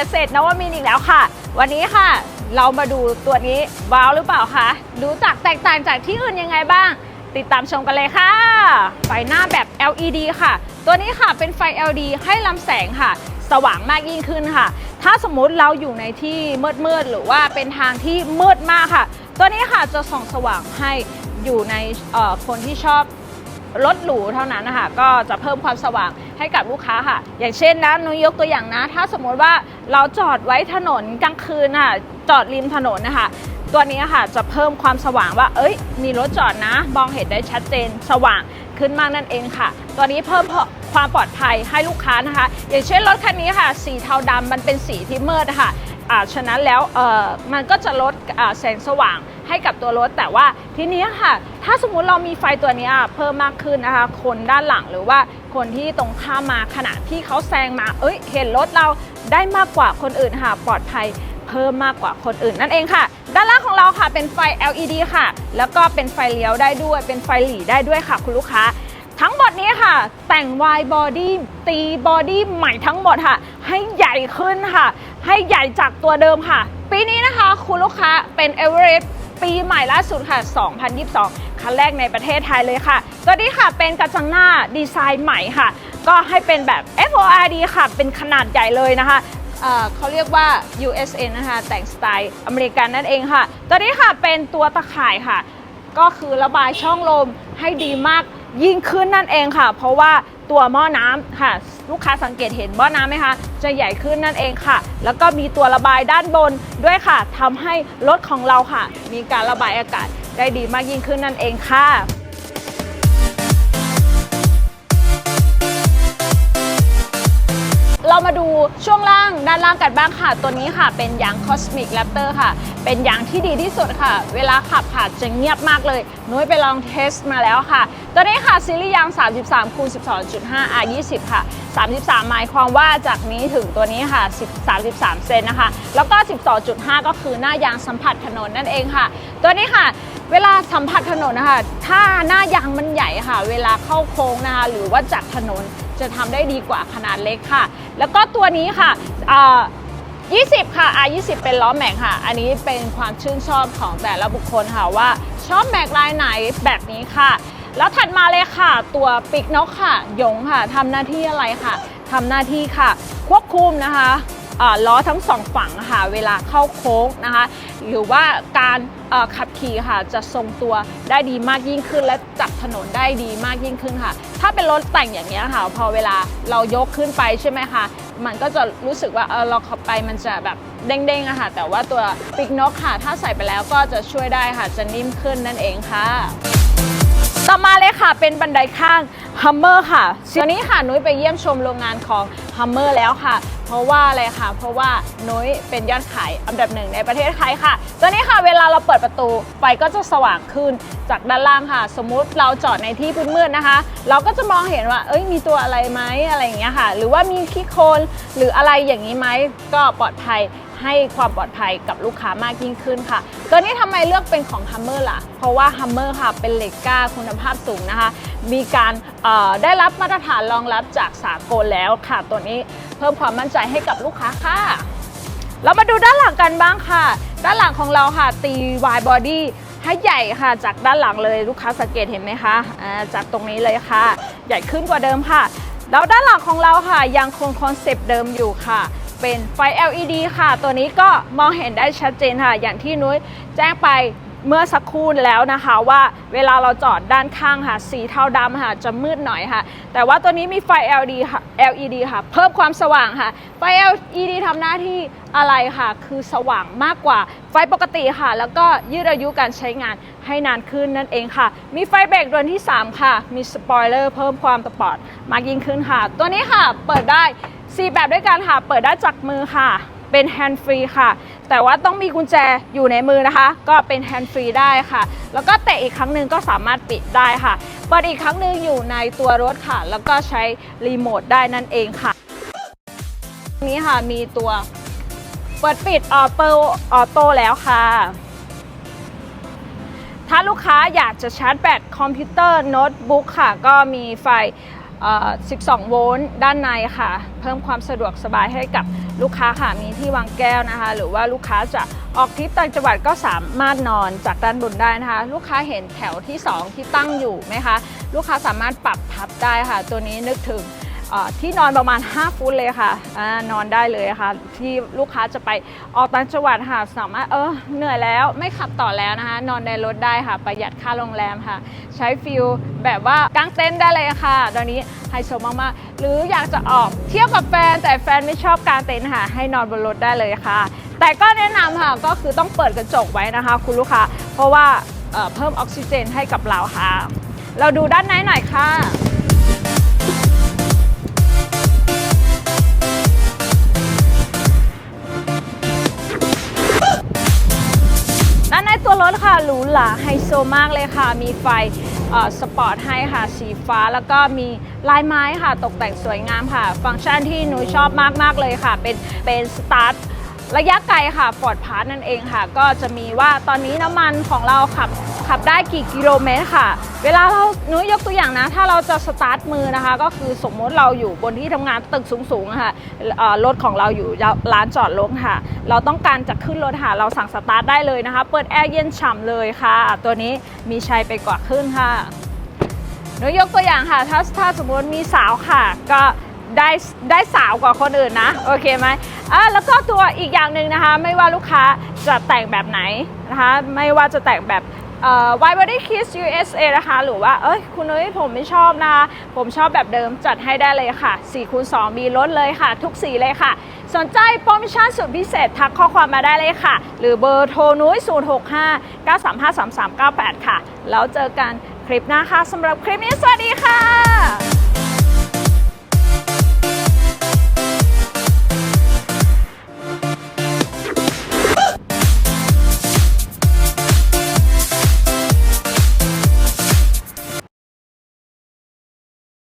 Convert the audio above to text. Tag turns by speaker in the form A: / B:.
A: เกษตรนวมินอีกแล้วค่ะ วันนี้ค่ะ เรามาดูตัวนี้ว้าวหรือเปล่าคะดูจากแตกต่างจากที่อื่นยังไงบ้าง ติดตามชมกันเลยค่ะ ไฟหน้าแบบ LED ค่ะ ตัวนี้ค่ะเป็นไฟ LED ให้ลำแสงค่ะ สว่างมากยิ่งขึ้นค่ะ ถ้าสมมุติเราอยู่ในที่มืดๆหรือว่าเป็นทางที่มืดมากค่ะ ตัวนี้ค่ะจะส่องสว่างให้อยู่ในคนที่ชอบ รถหรูเท่านั้นนะคะก็จะเพิ่มความสว่างให้กับลูกค้าค่ะ อย่างเช่นนะนุ้ยยกตัวอย่างนะ ถ้าสมมติว่าเราจอดไว้ถนนกลางคืนค่ะจอดริมถนนนะคะตัวนี้ค่ะจะเพิ่มความสว่างว่า เอ้ย มีรถจอดนะ มองเห็นได้ชัดเจนสว่างขึ้นมากนั่นเองค่ะ ตัวนี้เพิ่มความปลอดภัยให้ลูกค้านะคะ อย่างเช่นรถคันนี้ค่ะ สีเทาดำมันเป็นสีที่มืดนะคะอ่าฉะนั้นแล้วเออมันก็จะลด แสงสว่างให้กับตัวรถ แต่ว่าทีนี้ค่ะ ถ้าสมมุติเรามีไฟตัวนี้เพิ่มมากขึ้นนะคะ คนด้านหลังหรือว่าคนที่ตรงข้ามมาขณะที่เขาแซงมา เอ้ย เห็นรถเราได้มากกว่าคนอื่นค่ะ ปลอดภัยเพิ่มมากกว่าคนอื่นนั่นเองค่ะ ด้านล่างของเราค่ะเป็นไฟ LED ค่ะ แล้วก็เป็นไฟเลี้ยวได้ด้วย เป็นไฟหลีได้ด้วยค่ะ คุณลูกค้าทั้งหมดนี้ค่ะ แต่ง Y body ตีบอดี้ใหม่ทั้งหมดค่ะ ให้ใหญ่ขึ้นค่ะ ให้ใหญ่จากตัวเดิมค่ะ ปีนี้นะคะคุณลูกค้าเป็น e v e r e s t ปีใหม่ล่าสุดค่ะ 2022คันแรกในประเทศไทยเลยค่ะ ตัวนี้ค่ะเป็นกระจังหน้าดีไซน์ใหม่ค่ะ ก็ให้เป็นแบบ FORD ค่ะ เป็นขนาดใหญ่เลยนะคะเอ่อเขาเรียกว่า USN นะคะ แต่งสไตล์อเมริกันนั่นเองค่ะ ตัวนี้ค่ะเป็นตัวตะข่ายค่ะ ก็คือระบายช่องลมให้ดีมาก ยิ่งขึ้นนั่นเองค่ะ เพราะว่าตัวหม้อน้ำค่ะ ลูกค้าสังเกตเห็นหม้อน้ำไหมคะ จะใหญ่ขึ้นนั่นเองค่ะ แล้วก็มีตัวระบายด้านบนด้วยค่ะทำให้รถของเราค่ะ มีการระบายอากาศได้ดีมากยิ่งขึ้นนั่นเองค่ะเรามาดู ช่วงล่างด้านล่างกันบ้างค่ะ ตัวนี้ค่ะเป็นยาง Cosmic Raptor ค่ะ เป็นยางที่ดีที่สุดค่ะ เวลาขับค่ะจะเงียบมากเลย นุ้ยไปลองเทสมาแล้วค่ะ ตัวนี้ค่ะซีรีส์ยาง 33คูณ12.5 R 20 ค่ะ 33 หมายความว่าจากนี้ถึงตัวนี้ค่ะ10 33 เซนนะคะ แล้วก็ 12.5 ก็คือหน้ายางสัมผัสถนนนั่นเองค่ะ ตัวนี้ค่ะเวลาสัมผัสถนนนะคะ ถ้าหน้ายางมันใหญ่ค่ะ เวลาเข้าโค้งนะคะ หรือว่าจากถนน จะทำได้ดีกว่าขนาดเล็กค่ะ แล้วก็ตัวนี้ค่ะ20 ค่ะ R 20 เป็นล้อแม็กค่ะ อันนี้เป็นความชื่นชอบของแต่ละบุคคลค่ะว่าชอบแม็กลายไหนแบบนี้ค่ะ แล้วถัดมาเลยค่ะ ตัวปีกนกค่ะ ยงค่ะทำหน้าที่อะไรค่ะทำหน้าที่ค่ะ ควบคุมนะคะล้อทั้งสองฝั่งค่ะเวลาเข้าโค้งนะคะ หรือว่าการขับขี่ค่ะจะทรงตัวได้ดีมากยิ่งขึ้นและ ถนนได้ดีมากยิ่งขึ้นค่ะ ถ้าเป็นรถแต่งอย่างนี้ค่ะ พอเวลาเรายกขึ้นไปใช่ไหมคะมันก็จะรู้สึกว่าเออเราขับไปมันจะแบบเด้งๆอะค่ะ แต่ว่าตัวปิกนกค่ะ ถ้าใส่ไปแล้วก็จะช่วยได้ค่ะ จะนิ่มขึ้นนั่นเองค่ะ ต่อมาเลยค่ะเป็นบันไดข้าง Hummer ค่ะตัวนี้ค่ะนุ้ยไปเยี่ยมชมโรงงานของ Hummer แล้วค่ะ เพราะว่าอะไรค่ะ เพราะว่านุ้ยเป็นยอดขายอันดับหนึ่งในประเทศไทยค่ะตัวนี้ค่ะเวลาเราเปิดประตูไฟก็จะสว่างขึ้นจากด้านล่างค่ะ สมมุติเราจอดในที่มืดๆนะคะ เราก็จะมองเห็นว่า เอ้ยมีตัวอะไรไหมอะไรอย่างเงี้ยค่ะ หรือว่ามีขี้โคลนหรืออะไรอย่างนี้ไหมก็ปลอดภัยให้ความปลอดภัยกับลูกค้ามากยิ่งขึ้นค่ะตัวนี้ทำไมเลือกเป็นของ Hummer ล่ะ เพราะว่า Hummer ค่ะ เป็นเหล็กกล้าคุณภาพสูงนะคะ มีการได้รับมาตรฐานรองรับจากสากลแล้วค่ะตัวนี้เพิ่มความมั่นใจให้กับลูกค้าค่ะ เรามาดูด้านหลังกันบ้างค่ะ ด้านหลังของเราค่ะตี wide body ให้ใหญ่ค่ะ จากด้านหลังเลยลูกค้าสังเกตเห็นไหมคะจากตรงนี้เลยค่ะ ใหญ่ขึ้นกว่าเดิมค่ะ แล้วด้านหลังของเราค่ะ ยังคงคอนเซปต์เดิมอยู่ค่ะเป็นไฟ LED ค่ะ ตัวนี้ก็มองเห็นได้ชัดเจนค่ะ อย่างที่นุ้ยแจ้งไป เมื่อสักครู่แล้วนะคะว่าเวลาเราจอดด้านข้างค่ะ สีเทาดำค่ะจะมืดหน่อยค่ะ แต่ว่าตัวนี้มีไฟ LED ค่ะ LED ค่ะ เพิ่มความสว่างค่ะ ไฟ LED ทำหน้าที่อะไรค่ะ คือสว่างมากกว่าไฟปกติค่ะ แล้วก็ยืดอายุการใช้งานให้นานขึ้นนั่นเองค่ะ มีไฟเบรกดวงที่ 3 ค่ะ มีสปอยเลอร์เพิ่มความสปอร์ตมากยิ่งขึ้นค่ะ ตัวนี้ค่ะเปิดได้ 4 แบบด้วยกันค่ะ เปิดได้จากมือค่ะ เป็นแฮนด์ฟรีค่ะ แต่ว่าต้องมีกุญแจอยู่ในมือนะคะ ก็เป็นแฮนด์ฟรีได้ค่ะ แล้วก็เตะอีกครั้งหนึ่งก็สามารถปิดได้ค่ะเปิดอีกครั้งหนึ่งอยู่ในตัวรถค่ะ แล้วก็ใช้รีโมทได้นั่นเองค่ะนี้ค่ะมีตัวเปิดปิดออโต้ออโต้แล้วค่ะ ถ้าลูกค้าอยากจะชาร์จแบตคอมพิวเตอร์โน้ตบุ๊กค่ะ ก็มีไฟ 12 โวลต์ด้านในค่ะ เพิ่มความสะดวกสบายให้กับลูกค้าค่ะ มีที่วางแก้วนะคะ หรือว่าลูกค้าจะออกทริปต่างจังหวัดก็สามารถนอนจากด้านบนได้นะคะ ลูกค้าเห็นแถวที่ 2 ที่ตั้งอยู่ไหมคะ ลูกค้าสามารถปรับพับได้ค่ะ ตัวนี้นึกถึง ที่นอนประมาณ 5 ฟุตเลยค่ะอนอนได้เลยค่ะ ที่ลูกค้าจะไปออกต่างจังหวัดค่ะสามารถเออเหนื่อยแล้วไม่ขับต่อแล้วนะคะ นอนในรถได้ค่ะ ประหยัดค่าโรงแรมค่ะ ใช้ฟิลแบบว่ากางเต็นท์ได้เลยค่ะ ตอนนี้ไฮโซมากๆ หรืออยากจะออกเที่ยวกับแฟน แต่แฟนไม่ชอบกางเต็นท์ค่ะ ให้นอนบนรถได้เลยค่ะ แต่ก็แนะนำค่ะก็คือต้องเปิดกระจกไว้นะคะ คุณลูกค้าเพราะว่าเเพิ่มออกซิเจนให้กับเราค่ะ เราดูด้านในหน่อยค่ะ รถค่ะหรูหราไฮโซมากเลยค่ะ มีไฟสปอร์ตให้ค่ะ สีฟ้าแล้วก็มีลายไม้ค่ะ ตกแต่งสวยงามค่ะ ฟังก์ชันที่หนูชอบมาก ๆ เลยค่ะ เป็นเป็นสตาร์ท ระยะไกลค่ะฟอร์ดพาร์ทนั่นเองค่ะ ก็จะมีว่าตอนนี้น้ำมันของเราขับขับได้กี่กิโลเมตรค่ะ เวลาเราหนูยกตัวอย่างนะ ถ้าเราจะสตาร์ทมือนะคะ ก็คือสมมติเราอยู่บนที่ทำงานตึกสูงๆอะค่ะรถของเราอยู่ร้านจอดรถค่ะ เราต้องการจะขึ้นรถค่ะ เราสั่งสตาร์ทได้เลยนะคะ เปิดแอร์เย็นฉ่ำเลยค่ะ ตัวนี้มีชัยไปกว่าขึ้นค่ะหนูยกตัวอย่างค่ะ ถ้าถ้าสมมติมีสาวค่ะ ก็ ได้ได้สาวกว่าคนอื่นนะ โอเคไหมอะแล้วก็ตัวอีกอย่างหนึ่งนะคะ ไม่ว่าลูกค้าจะแต่งแบบไหนนะคะ ไม่ว่าจะแต่งแบบเอ่อ Wide Body Kiss USA นะคะ หรือว่า เอ้ย คุณนุ้ย ผมไม่ชอบนะคะ ผมชอบแบบเดิมจัดให้ได้เลยค่ะ4คูณ2มีลดเลยค่ะ ทุกสีเลยค่ะ สนใจโปรโมชั่นสุดพิเศษ ทักข้อความมาได้เลยค่ะ หรือเบอร์โทรนุ้ย 065 935 3398 ค่ะ แล้วเจอกันคลิปหน้าค่ะสำหรับคลิปนี้ สวัสดีค่ะ